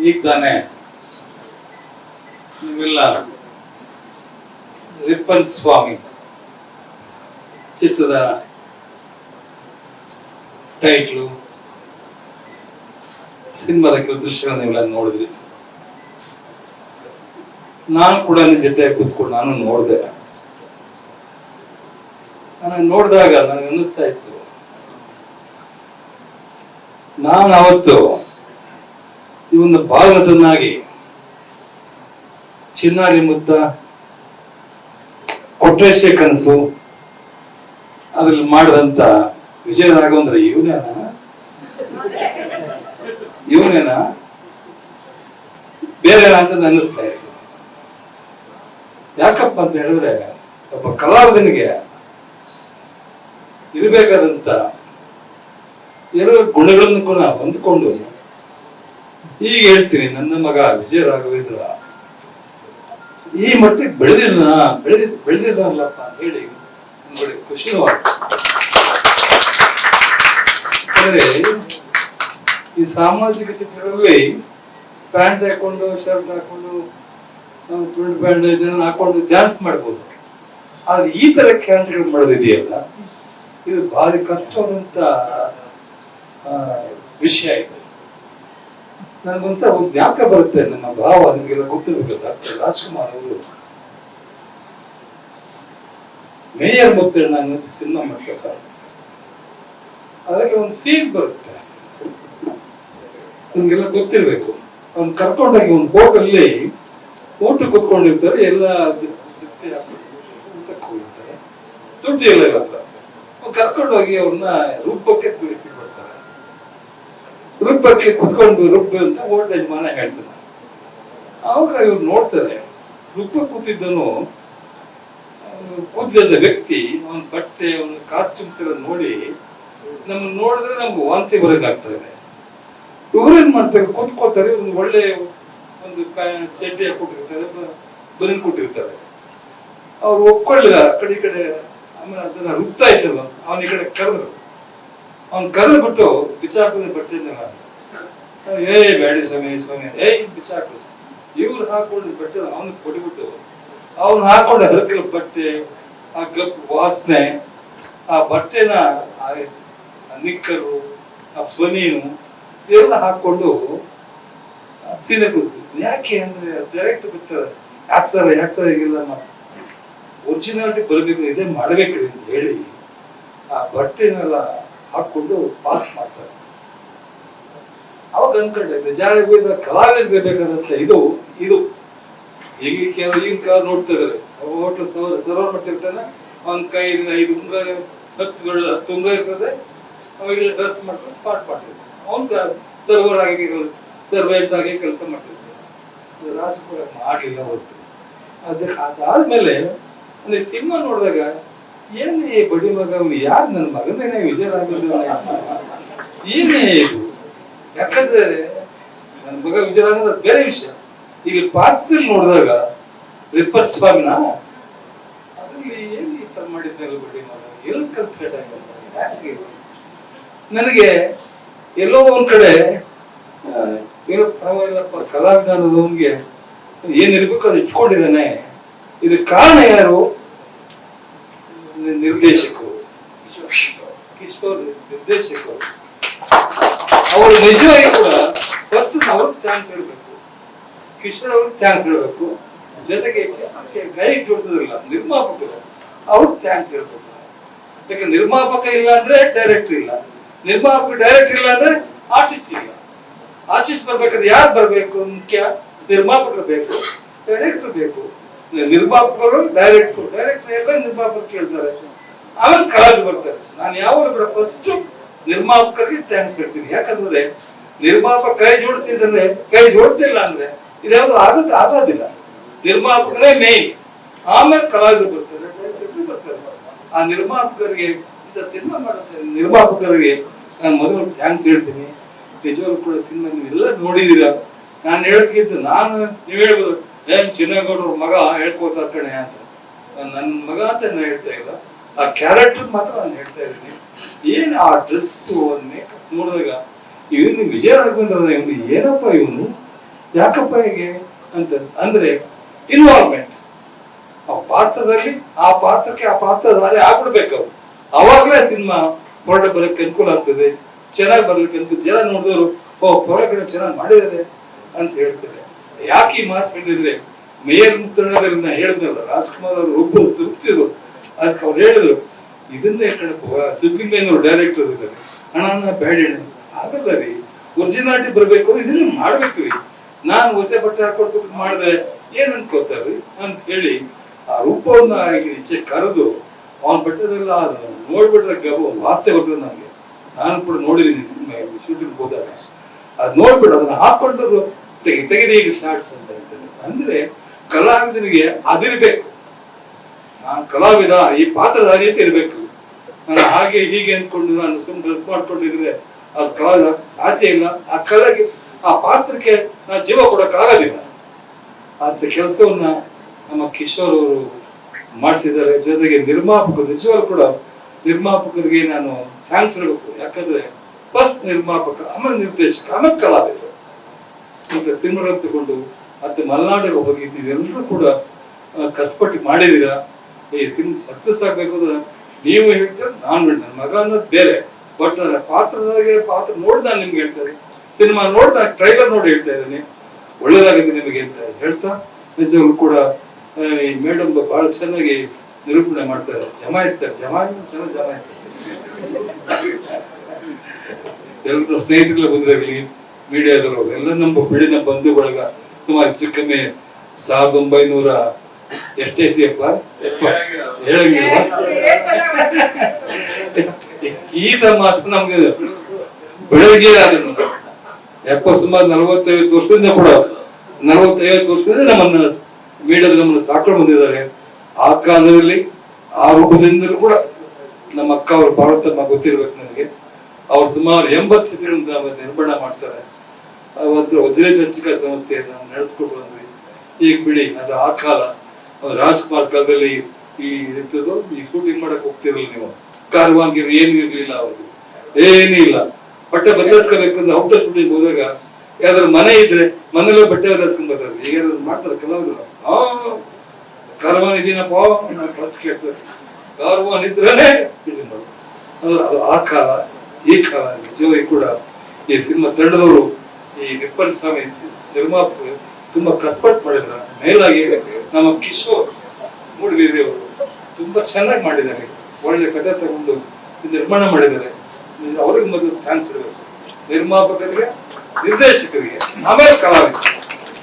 ಈಗ ತಾನೇ ನೀವೆಲ್ಲ ರಿಪ್ಪನ್ ಸ್ವಾಮಿ, ಚಿತ್ರದ ಟೈಟ್ಲು ಸಿನಿಮಾದ ಕೆಲವು ದೃಶ್ಯಗಳನ್ನ ನೀವೆಲ್ಲ ನೋಡಿದ್ರಿ. ನಾನು ಕೂಡ ನಿಮ್ಮ ಜೊತೆ ಕೂತ್ಕೊಂಡು ನಾನು ನೋಡಿದೆ. ನಾನು ನೋಡಿದಾಗ ನನಗೆ ಅನ್ನಿಸ್ತಾ ಇತ್ತು. ನಾನು ಅವತ್ತು ಇವನ್ನ ಭಾಗದನ್ನಾಗಿ ಚಿನ್ನಾರಿ ಮುದ್ದ ಕೊಟ್ರೇಶ ಕನಸು, ಅದ್ರಲ್ಲಿ ಮಾಡಿದಂತ ವಿಜಯ ರಾಘವೇಂದ್ರ ಇವನೇನ? ಇವನೇನ? ಬೇರೆ ಅಂತ ಅನ್ನಿಸ್ತಾ ಇತ್ತು ಯಾಕಪ್ಪ ಅಂತ ಹೇಳಿದ್ರೆ, ಒಬ್ಬ ಕಲಾವಿದನಿಗೆ ಇರಬೇಕಾದಂತ ಎರಡು ಗುಣಗಳನ್ನು ಕೂಡ ಹೊಂದ್ಕೊಂಡು ಈಗ ಹೇಳ್ತೀನಿ, ನನ್ನ ಮಗ ವಿಜಯ ರಾಘವೇಂದ್ರ. ಈ ಮಟ್ಟಿಗೆ ಬೆಳೆದಿಲ್ಲ ಬೆಳೆದಿದ್ ಬೆಳೆದಿದ್ದಾನಲ್ಲಪ್ಪ ಅಂತ ಹೇಳಿ ನೋಡಿ ಖುಷಿನೂ ಆಗ್ತದೆ ಈ ಸಾಮಾಜಿಕ ಚಿತ್ರಗಳಲ್ಲಿ ಪ್ಯಾಂಟ್ ಹಾಕೊಂಡು, ಶರ್ಟ್ ಹಾಕೊಂಡು ಪ್ರಿಂಟ್ ಪ್ಯಾಂಟ್ ಇದನ್ನ ಹಾಕೊಂಡು ಡ್ಯಾನ್ಸ್ ಮಾಡ್ಬೋದು. ಆದ್ರೆ ಈ ತರ ಕ್ಯಾಂಟ್ಗಳು ಮಾಡೋದಿದೆಯಲ್ಲ, ಇದು ಭಾರಿ ಕಷ್ಟವಾದಂತ ವಿಷಯ ಇದು. ನನಗೊಂದ್ಸಲ ಒಂದು ಜ್ಞಾಪಕ ಬರುತ್ತೆ ನಮ್ಮ ಭಾವ, ನಿಮಗೆಲ್ಲ ಗೊತ್ತಿರ್ಬೇಕು. ಡಾಕ್ಟರ್ ರಾಜ್ಕುಮಾರ್ ಅವರು ಮೇಯರ್ ಮುತ್ತಣ್ಣ ಸಿನಿಮಾ ಮಾಡ್ತಾರೆ ಅದಕ್ಕೆ ಒಂದು ಸೀನ್ ಬರುತ್ತೆ. ನಿಮ್ಗೆಲ್ಲ ಗೊತ್ತಿರ್ಬೇಕು. ಅವ್ನು ಕರ್ಕೊಂಡೋಗಿ ಒಂದು ಬೋಟಲ್ಲಿ ಊಟ ಕುತ್ಕೊಂಡಿರ್ತಾರೆ, ಎಲ್ಲ ದುಡ್ಡು ಇಲ್ಲ ಹತ್ರ ಕರ್ಕೊಂಡೋಗಿ ಅವ್ರನ್ನ ರುಬ್ಬಕ್ಕೆ ಬಿಟ್ಟು ರುಬ್ಬಕ್ಕೆ ಕುತ್ಕೊಂಡು ರುಬ್ಬು ಅಂತ ಓಲ್ಡ್ ಏಜ್ ಮನೆ ಹೇಳ್ತಾನೆ ಅವಾಗ ಇವ್ರು ನೋಡ್ತಾರೆ ರುಬ್ಬ ಕೂತಿದ್ದನು ಕೂತಿದ್ದ ವ್ಯಕ್ತಿ, ಒಂದು ಬಟ್ಟೆ, ಒಂದು ಕಾಸ್ಟ್ಯೂಮ್ಸ್ ಎಲ್ಲ ನೋಡಿ, ನಮ್ಮನ್ನು ನೋಡಿದ್ರೆ ನಮ್ಗೆ ವಾಂತಿ ಬರಂಗಾಗ್ತಾ ಇದೆ. ಇವ್ರೇನ್ ಮಾಡ್ತಾರೆ, ಕೂತ್ಕೊಳ್ತಾರೆ, ಒಂದು ಒಳ್ಳೆ ಒಂದು ಚಡ್ಡಿ ಹಾಕೊಟ್ಟಿರ್ತಾರೆ ಬನಿನ್ ಕೊಟ್ಟಿರ್ತಾರೆ. ಅವ್ರು ಒಪ್ಕೊಳ್ಳಿಲ್ಲ ಆ ಕಡೆ ಈ ಕಡೆ, ಆಮೇಲೆ ಅದನ್ನ ರುಬ್ತಾ ಇದ್ದಲ್ಲ ಅವನ ಈ ಕಡೆ ಕರೆದ್ರು. ಅವ್ನು ಕರೆದ್ಬಿಟ್ಟು ಬಿಚ್ಚಾಕದ ಬಟ್ಟೆನೆಲ್ಲ ಏ, ಬೇಡಿ ಸ್ವಾಮಿ ಸ್ವಾಮಿ. ಏ ಬಿಚ್ಚಾಕು ಇವ್ರು ಹಾಕೊಂಡು ಬಟ್ಟೆ, ಅವನ್ ಕೊಡಿಬಿಟ್ಟು. ಅವ್ನು ಹಾಕೊಂಡ ಹರಕಲ್ ಬಟ್ಟೆ, ಆ ಗಪ್ ವಾಸನೆ, ಆ ಬಟ್ಟೆನ, ಆ ನಿಕ್ಕರು, ಆ ಬನೀನು ಇವೆಲ್ಲ ಹಾಕೊಂಡು ಸೀನೆ ಕೊಡ್ತೀವಿ ಯಾಕೆ ಅಂದ್ರೆ ಡೈರೆಕ್ಟ್ ಬಿಡ್ತಾರೆ ಯಾಕೆ ಸರ್ ಯಾಕೆ ಸರ್ ನಾವು ಒರಿಜಿನಾಲಿಟಿ ಬರಬೇಕು, ಇದೇ ಮಾಡ್ಬೇಕ್ರಿ ಅಂತ ಹೇಳಿ, ಆ ಬಟ್ಟೆನೆಲ್ಲ ಹಾಕೊಂಡು ಪಾಕ್ ಮಾಡ್ತಾರೆ. ಅವಾಗ ಅನ್ಕೊಂಡೆ ನಿಜಾಗ ಕಲಾವಿದರಿಗೆ ಬೇಕಾದಂತ ಇದು ಇದು. ಈಗ ಕೆಲವು ಈಗಿನ ಕಾಲ ನೋಡ್ತಾ ಇದಾರೆ ಹೋಟೆಲ್ ಸರ್ವ ಸರ್ವ್ ಮಾಡ್ತಿರ್ತಾನೆ, ಅವ್ನ ಕೈ ಐದು ಉಂಗ್ರ ಹತ್ತು ಹತ್ತು ಉಂಗ್ರ ಇರ್ತದೆ. ಅವಾಗೆಲ್ಲ ಡ್ರೆಸ್ ಮಾಡ್ಕೊಂಡು ಪಾಟ್ ಮಾಡ್ತಿರ್ತಾನೆ. ಅವನ ಸರ್ವರ್ ಆಗಿ ಸರ್ವೆಂಟ್ ಆಗಿ ಕೆಲಸ ಮಾಡ್ತಿರ್ತಾನೆ. ರಾಜ್ಕುಮಾರ್ ಮಾಡಲಿಲ್ಲ ಹೊತ್ತು ಅದಕ್ಕೆ ಅದಾದ್ಮೇಲೆ, ಅಂದ್ರೆ ಸಿನಿಮಾ ನೋಡಿದಾಗ, ಏನ್ ಬಡಿ ಮಗ ಅವ್ನು ಯಾರು ನನ್ನ ಮಗನೇನೆ ವಿಜಯ ರಾಘವೇಂದ್ರ ಏನೇ ಇದು. ಯಾಕಂದ್ರೆ ನನ್ನ ಮಗ ವಿಜಯ ರಾಘವೇಂದ್ರ ಬೇರೆ ವಿಷಯ. ಇಲ್ಲಿ ಪಾತ್ರದಲ್ಲಿ ನೋಡಿದಾಗ ರಿಪ್ಪತ್ ಸ್ವಾಮಿನ ಅದ್ರಲ್ಲಿ ಏನ್ ಈ ತರ ಮಾಡಿದ್ದಾರೆ ಬಿಡಿ ಎಲ್ಲಿ ಕಲ್ತ್ಕೊಂಡ ಯಾಕೆ ನನಗೆ ಎಲ್ಲೋ ಒಂದ್ ಕಡೆ ಏನು ಪರವಾಗಿಲ್ಲಪ್ಪ ಕಲಾವಿಧಾನದವನ್ಗೆ ಏನಿರ್ಬೇಕು ಅದು ಇಟ್ಕೊಂಡಿದ್ದಾನೆ. ಇದು ಕಾರಣ ಯಾರು? ನಿರ್ದೇಶಕರು. ಕಿಶೋರ್ ನಿರ್ದೇಶಕರು. ಅವರು ನಿಜವಾಗಿ ಕೂಡ ಫಸ್ಟ್ ನಾವು ಥ್ಯಾಂಕ್ಸ್ ಹೇಳ್ಬೇಕು. ಕೃಷ್ಣ ಅವ್ರಿಗೆ ಥ್ಯಾಂಕ್ಸ್ ಹೇಳ್ಬೇಕು. ಜೊತೆಗೆ ಗೈ ಜೋಡಿಸೋದಿಲ್ಲ ನಿರ್ಮಾಪಕರು ಅವ್ರಿಗೆ ಥ್ಯಾಂಕ್ಸ್ ಹೇಳ್ಬೇಕು. ಯಾಕೆ ನಿರ್ಮಾಪಕ ಇಲ್ಲ ಅಂದ್ರೆ ಡೈರೆಕ್ಟರ್ ಇಲ್ಲ. ನಿರ್ಮಾಪಕ ಡೈರೆಕ್ಟರ್ ಇಲ್ಲ ಅಂದ್ರೆ ಆರ್ಟಿಸ್ಟ್ ಇಲ್ಲ. ಆರ್ಟಿಸ್ಟ್ ಬರ್ಬೇಕಾದ್ರೆ ಯಾರು ಬರ್ಬೇಕು? ಮುಖ್ಯ ನಿರ್ಮಾಪಕರು ಬೇಕು ಡೈರೆಕ್ಟರ್ ಬೇಕು. ನಿರ್ಮಾಪಕರು ಡೈರೆಕ್ಟರ್ ಡೈರೆಕ್ಟರ್ ಎಲ್ಲ ನಿರ್ಮಾಪಕರು ಕೇಳ್ತಾರೆ. ಆಮೇಲೆ ಕಲಾವಿದ್ರು ಬರ್ತಾರೆ. ನಾನು ಯಾವಾಗ ಫಸ್ಟ್ ನಿರ್ಮಾಪಕರಿಗೆ ಥ್ಯಾಂಕ್ಸ್ ಹೇಳ್ತೀನಿ. ಯಾಕಂದ್ರೆ ನಿರ್ಮಾಪಕ ಕೈ ಜೋಡ್ತಿದ್ರೆ ಕೈ ಜೋಡ್ತಿಲ್ಲ ಅಂದ್ರೆ ಇದ್ಯಾವುದು ಆಗಕ್ಕೆ ಆಗೋದಿಲ್ಲ. ನಿರ್ಮಾಪಕರೇ ಮೇನ್ ಆಮೇಲೆ ಕಲಾವಿದರು ಬರ್ತಾರೆ ಬರ್ತಾರೆ. ಆ ನಿರ್ಮಾಪಕರಿಗೆ ಇಂಥ ಸಿನಿಮಾ ಮಾಡುತ್ತೆ, ನಿರ್ಮಾಪಕರಿಗೆ ನಾನು ಮೊದಲು ಥ್ಯಾಂಕ್ಸ್ ಹೇಳ್ತೀನಿ. ನಿಜವಾಗ್ಲೂ ಕೂಡ ಸಿನಿಮಾ ನೀವೆಲ್ಲ ನೋಡಿದೀರ ನಾನು ಹೇಳ್ತಿದ್ದು, ನಾನು ನೀವು ಹೇಳ್ಬೋದು, ಏನ್ ಚಿನ್ನಗೌಡ್ರ ಮಗ ಹೇಳ್ಕೋತಾ ಕಣೆ ಅಂತ. ನನ್ನ ಮಗ ಅಂತ ನಾನು ಹೇಳ್ತಾ ಇಲ್ಲ. ಆ ಕ್ಯಾರೆಕ್ಟರ್ ಮಾತ್ರ ನಾನು ಹೇಳ್ತಾ ಇದ್ದೀನಿ. ಏನ್ ಆ ಡ್ರೆಸ್ ಅನ್ನೇ ನೋಡಿದಾಗ, ಇವನು ವಿಜಯ ರಾಘವೇಂದ್ರ ಇವನು ಏನಪ್ಪ ಇವನು? ಯಾಕಪ್ಪ ಹೇಗೆ? ಅಂತ ಅಂದ್ರೆ ಇನ್ವಾಲ್ವ್ಮೆಂಟ್ ಆ ಪಾತ್ರದಲ್ಲಿ, ಆ ಪಾತ್ರಕ್ಕೆ ಆ ಪಾತ್ರಧಾರೆ ಆಗ್ಬಿಡ್ಬೇಕು ಅವ್ರು. ಅವಾಗಲೇ ಸಿನಿಮಾ ಹೊರಟ ಬರಕ್ಕೆ ಅನುಕೂಲ ಆಗ್ತದೆ. ಚೆನ್ನಾಗಿ ಬರ್ಲಿಕ್ಕೆ ಅಂತ ಜನ ನೋಡಿದವರು, ಓ, ಹೊರಗಡೆ ಚೆನ್ನಾಗಿ ಮಾಡಿದ್ದಾರೆ ಅಂತ ಹೇಳ್ತಾರೆ. ಯಾಕೆ ಈ ಮಾತು ಹೇಳಿದ್ರೆ, ಮೇಯರ್ ಮುತ್ತಣ್ಣದನ್ನ ಹೇಳಿದ್ನಲ್ಲ, ರಾಜ್ಕುಮಾರ್ ಅವರು ಒಬ್ಬರು ತೃಪ್ತಿರು. ಅದಕ್ಕೆ ಅವ್ರು ಹೇಳಿದ್ರು ಇದನ್ನೇ ಕಣಪ್ಪ ಸಿದ್ಲಿಂಗಯ್ಯನವರು ಡೈರೆಕ್ಟರ್ ಇದ್ದಾರೆ. ಅಣ್ಣ ಬ್ಯಾಡ ಆಗಲ್ಲ ರೀ. ಒರಿಜಿನಾಲಿಟಿ ಬರ್ಬೇಕು ಇದನ್ನ ಮಾಡ್ಬೇಕು ರೀ. ನಾನು ಹೊಸ ಬಟ್ಟೆ ಹಾಕೊಟ್ಟು ಮಾಡಿದ್ರೆ ಏನ್ ಅನ್ಕೋತಾರ್ರಿ ಅಂತ ಹೇಳಿ ಆ ರೂಪವನ್ನ ಈಚೆ ಕರೆದು ಅವನ ಬಟ್ಟೆದೆಲ್ಲ ನೋಡ್ಬಿಟ್ರೆ ಗಬ ವಾರ್ತೆ ಬರ್ತದೆ ನನಗೆ ನಾನು ಕೂಡ ನೋಡಿದೀನಿ ಸಿನಿಮಾ ಶೂಟಿಂಗ್ ಹೋದಾಗ. ಅದ್ ನೋಡ್ಬಿಟ್ಟು ಅದನ್ನ ಹಾಕೊಂಡ್ರು ತೆಗಿ ತೆಗೆದ ಈಗ ಶಾರ್ಟ್ಸ್ ಅಂತ ಹೇಳ್ತಾರೆ ಅಂದ್ರೆ ಕಲಾವಿದನಿಗೆ ಅದಿರ್ಬೇಕು. ನಾನು ಕಲಾವಿದ, ಈ ಪಾತ್ರಧಾರಿ ಅಂತ ಇರ್ಬೇಕು. ನಾನು ಹಾಗೆ ಹೀಗೆ ಅಂದ್ಕೊಂಡು ನಾನು ಸುಮ್ಮನೆ ಡ್ರೆಸ್ ಮಾಡ್ಕೊಂಡಿದ್ರೆ ಆ ಕಲಾವಿದ ಸಾಧ್ಯ ಇಲ್ಲ. ಆ ಕಲೆಗೆ ಆ ಪಾತ್ರಕ್ಕೆ ನಾ ಜೀವ ಕೊಡೋಕ್ಕಾಗೋದಿಲ್ಲ ಅಂತ ಕೆಲಸವನ್ನ ನಮ್ಮ ಕಿಶೋರ್ ಅವರು ಮಾಡಿಸಿದ್ದಾರೆ. ಜೊತೆಗೆ ನಿರ್ಮಾಪಕರು, ನಿಜವಾಗ್ಲೂ ಕೂಡ ನಿರ್ಮಾಪಕರಿಗೆ ನಾನು ಥ್ಯಾಂಕ್ಸ್ ಹೇಳ್ಬೇಕು. ಯಾಕಂದ್ರೆ ಫಸ್ಟ್ ನಿರ್ಮಾಪಕ, ಆಮೇಲೆ ನಿರ್ದೇಶಕ, ಆಮೇಲೆ ಕಲಾವಿದರು. ಮತ್ತೆ ಸಿನಿಮಾಗಳನ್ನು ತಗೊಂಡು ಮತ್ತೆ ಮಲೆನಾಡಿಗೆ ಹೋಗಿ ನೀವೆಲ್ಲರೂ ಕೂಡ ಕಷ್ಟಪಟ್ಟು ಮಾಡಿದೀರಾ ಈ ಸಿನಿಮಾ ಸಕ್ಸಸ್ ಆಗ್ಬೇಕು ಅಂದ್ರೆ ನೀವು ಹೇಳ್ತೀರ, ನಾನು ನನ್ನ ಮಗ ಅನ್ನೋದು ಬೇರೆ. ಬಟ್ ಪಾತ್ರದಾಗೆ ಪಾತ್ರ ನೋಡಿ ನಾನು ನಿಮ್ಗೆ ಹೇಳ್ತಾ ಇದ್ದೀನಿ. ಸಿನಿಮಾ ನೋಡಿ ನಾನು ಟ್ರೈಲರ್ ನೋಡಿ ಹೇಳ್ತಾ ಇದ್ದೀನಿ. ಒಳ್ಳೇದಾಗಿದೆ ನಿಮಗೆ ಅಂತ ಹೇಳ್ತಾ, ನಿಜವಾಗ್ಲೂ ಕೂಡ ಈ ಮೇಡಮ್ ಬಹಳ ಚೆನ್ನಾಗಿ ನಿರೂಪಣೆ ಮಾಡ್ತಾರೆ. ಜಮಾಯಿಸ್ತಾರೆ. ಜಮಾಯಿ ಚೆನ್ನಾಗಿ ಜಮಾಯಿಸ್ತಾರೆ. ಎಲ್ಲರೂ ಸ್ನೇಹಿತರು ಬಂದಿರಲಿ ಮೀಡಿಯಾದವರು ಎಲ್ಲ ನಮ್ಮ ಬಿಡಿನ ಬಳಗ ಸುಮಾರು ಹೆಚ್ಚು ಸಾವಿರದ ಒಂಬೈನೂರ ಎಷ್ಟೇ ಸಿ ಅಪ್ಪ ಹೇಳಂಗಿಲ್ವಾ? ಈತ ಮಾತ್ರ ನಮ್ಗೆ ಬೆಳಗ್ಗೆ ಅದನ್ನು ಎಪ್ಪ, ಸುಮಾರು ನಲವತ್ತೈವತ್ತು ವರ್ಷದಿಂದ ಕೂಡ ನಲವತ್ತೈವತ್ತು ವರ್ಷದಿಂದ ನಮ್ಮನ್ನ ಮೀಡಿಯಾದ ನಮ್ಮನ್ನ ಸಾಕೊಂಡು ಬಂದಿದ್ದಾರೆ. ಆ ಕಾಲದಲ್ಲಿ, ಆ ರೂಪದಿಂದಲೂ ಕೂಡ ನಮ್ಮ ಅಕ್ಕ ಅವರು ಪಾರ್ವತಮ್ಮ ಗೊತ್ತಿರ್ಬೇಕು ನನಗೆ. ಅವ್ರು ಸುಮಾರು ಎಂಬತ್ತು ಚಿತ್ರಗಳನ್ನ ನಿರ್ಮಾಣ ಮಾಡ್ತಾರೆ. ಅವತ್ತು ವಜ್ರ ಸಂಸ್ಥೆಯನ್ನ ನಡೆಸ್ಕೊಂಡು ಬಂದ್ವಿ. ಈಗ ಬಿಡಿ, ಅದು ಆ ಕಾಲ. ರಾಜ್ಕುಮಾರ್ ಕಾಲದಲ್ಲಿ ಈ ಇರ್ತದೋ, ಈ ಶೂಟಿಂಗ್ ಮಾಡಕ್ ಹೋಗ್ತಿರಲ್ಲ ನೀವು. ಕಾರ್ವಾಂಗಿರ್ ಏನು ಇರ್ಲಿಲ್ಲ ಅವ್ರಿಗೆ ಏನೂ ಇಲ್ಲ ಬಟ್ಟೆ ಬದಲಾಯಿಸ್ಕೋಬೇಕಂದ್ರೆ ಔಟ್ ಶೂಟಿಂಗ್ ಹೋದಾಗ ಯಾವ್ದಾದ್ರು ಮನೆ ಇದ್ರೆ ಮನೆಯಲ್ಲೇ ಬಟ್ಟೆ ಬದಲಾಯಿಸ್ಕೊಂಡ್ ಈಗ ಮಾಡ್ತಾರೆ ಕೆಲವರು? ಆ ಕಾರ್ವಾನ್ ಇದೀನಪ್ಪ. ಕೇಳ್ತಾರೆ ಕಾರ್ವಾನ್ ಇದ್ರೇನೆ ಇದು ಅದು ಅದು ಆ ಕಾಲ, ಈ ಕಾಲ ನಿಜವಾಗಿ ಕೂಡ ಈ ಸಿನಿಮಾ ತಂಡದವರು ಈ ನಿಪ್ಪನ್ ಸ್ವಾಮಿ ನಿರ್ಮಾಪಕರು ತುಂಬಾ ಕಟ್ಪಟ್ ಮಾಡಿದ್ರ. ಮೇಲಾಗಿ ನಮ್ಮ ಕಿಶೋರ್ ಮೂಡಿಗೆರೆಯವರು ತುಂಬ ಚೆನ್ನಾಗಿ ಮಾಡಿದ್ದಾರೆ. ಒಳ್ಳೆ ಕಥೆ ತಗೊಂಡು ನಿರ್ಮಾಣ ಮಾಡಿದ್ದಾರೆ. ಅವ್ರಿಗೆ ಮೊದಲು ಥ್ಯಾಂಕ್ಸ್ ಇಡಬೇಕು ನಿರ್ಮಾಪಕರಿಗೆ, ನಿರ್ದೇಶಕರಿಗೆ, ಆಮೇಲೆ ಕಲಾವಿದ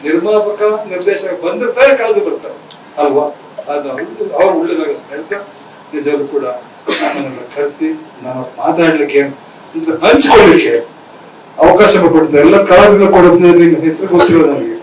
ನಿರ್ಮಾಪಕ, ನಿರ್ದೇಶಕ ಬಂದಿರ್ತಾರೆ ಕಳೆದು ಬರ್ತಾರೆ. ಅಲ್ವಾ? ಅದು ಅವ್ರು- ಒಳ್ಳೇದಾಗ ಹೇಳ್ತಾ, ನಿಜವಾಗ್ಲೂ ಕೂಡ ನಮ್ಮನ್ನೆಲ್ಲ ಕರೆಸಿ ನಾನು ಮಾತಾಡ್ಲಿಕ್ಕೆ ಹಂಚ್ಕೊಳ್ಳಿಕ್ಕೆ ಅವಕಾಶ ಕೊಡ್ತಾರೆ ಎಲ್ಲ ಕಲಾವಿದರು ನಿಮ್ಮ ಹೆಸರು ಗೊತ್ತಿರೋದು ನನಗೆ